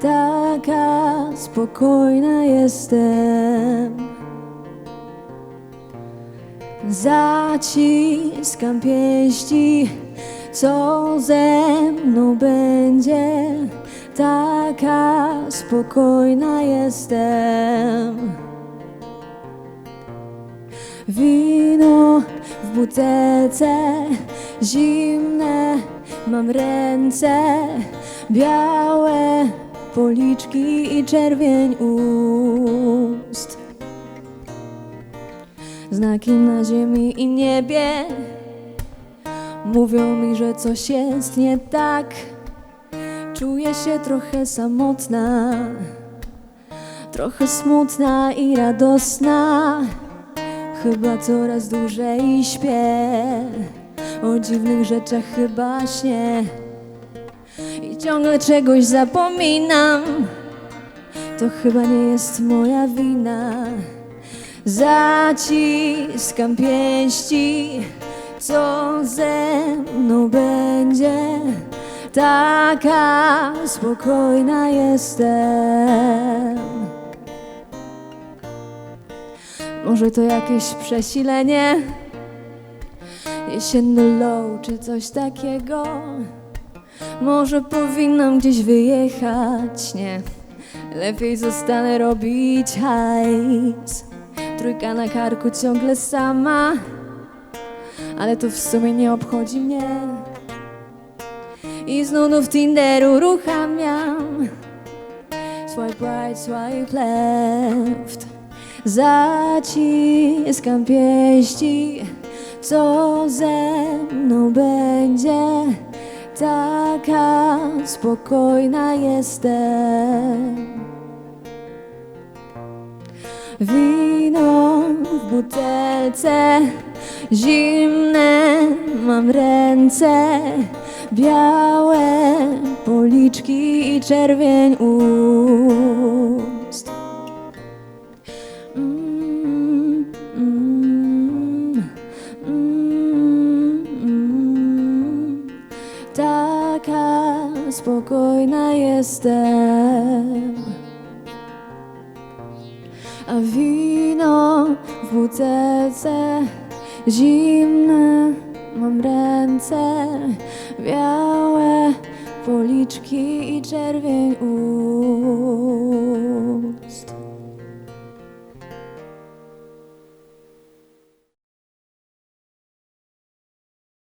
Taka spokojna jestem. Zaciskam pięści, co ze mną będzie. Taka spokojna jestem. Wino w butelce, zimne mam ręce, białe policzki i czerwień ust. Znaki na ziemi i niebie mówią mi, że coś jest nie tak. Czuję się trochę samotna, trochę smutna i radosna. Chyba coraz dłużej śpię O dziwnych rzeczach chyba śnię I ciągle czegoś zapominam. To chyba nie jest moja wina. Zaciskam pięści Co ze mną będzie. Taka spokojna jestem. Może to jakieś przesilenie? Jesienny low czy coś takiego? Może powinnam gdzieś wyjechać? Nie, lepiej zostanę robić hajs. Trójka na karku ciągle sama, ale to w sumie nie obchodzi mnie. I z nudów Tinderu uruchamiam Swipe right, swipe left Zaciskam pięści Co ze mną będzie. Taka spokojna jestem. Wino w butelce Zimne mam ręce. Białe policzki i czerwień ust Taka spokojna jestem. A wino w butelce Zimne mam ręce Białe policzki i czerwień ust